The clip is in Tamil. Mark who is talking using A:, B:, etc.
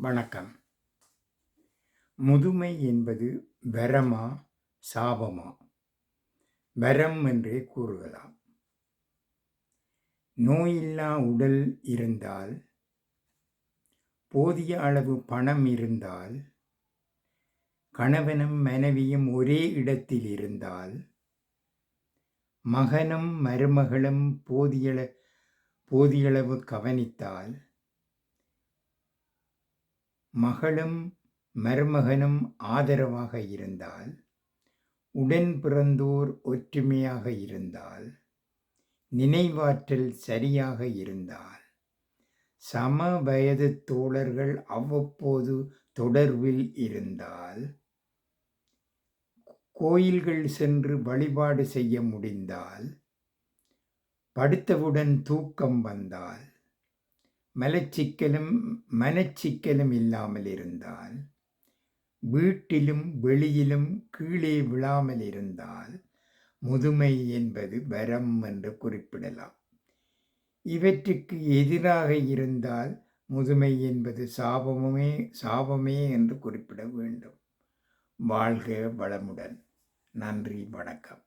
A: வணக்கம். முதுமை என்பது வரமா சாபமா? வரம் என்றே கூறுகலாம். நோயில்லா உடல் இருந்தால் போதிய அளவு பணம் இருந்தால் கணவனும் மனைவியும் ஒரே இடத்தில் இருந்தால் மகனும் மருமகளும் போதிய போதியளவு கவனித்தால் மகளும் மருமகனும் ஆதரவாக இருந்தால் உடன் பிறந்தோர் ஒற்றுமையாக இருந்தால் நினைவாற்றல் சரியாக இருந்தால் சம வயது தோழர்கள் அவ்வப்போது தொடர்பில் இருந்தால் கோயில்கள் சென்று வழிபாடு செய்ய முடிந்தால் படுத்தவுடன் தூக்கம் வந்தால் மலச்சிக்கலும் மனச்சிக்கலும் இல்லாமல் இருந்தால் வீட்டிலும் வெளியிலும் கீழே விழாமல் இருந்தால் முதுமை என்பது வரம் என்று குறிப்பிடலாம். இவற்றுக்கு எதிராக இருந்தால் முதுமை என்பது சாபமுமே சாபமே என்று குறிப்பிட வேண்டும். வாழ்க வளமுடன். நன்றி வணக்கம்.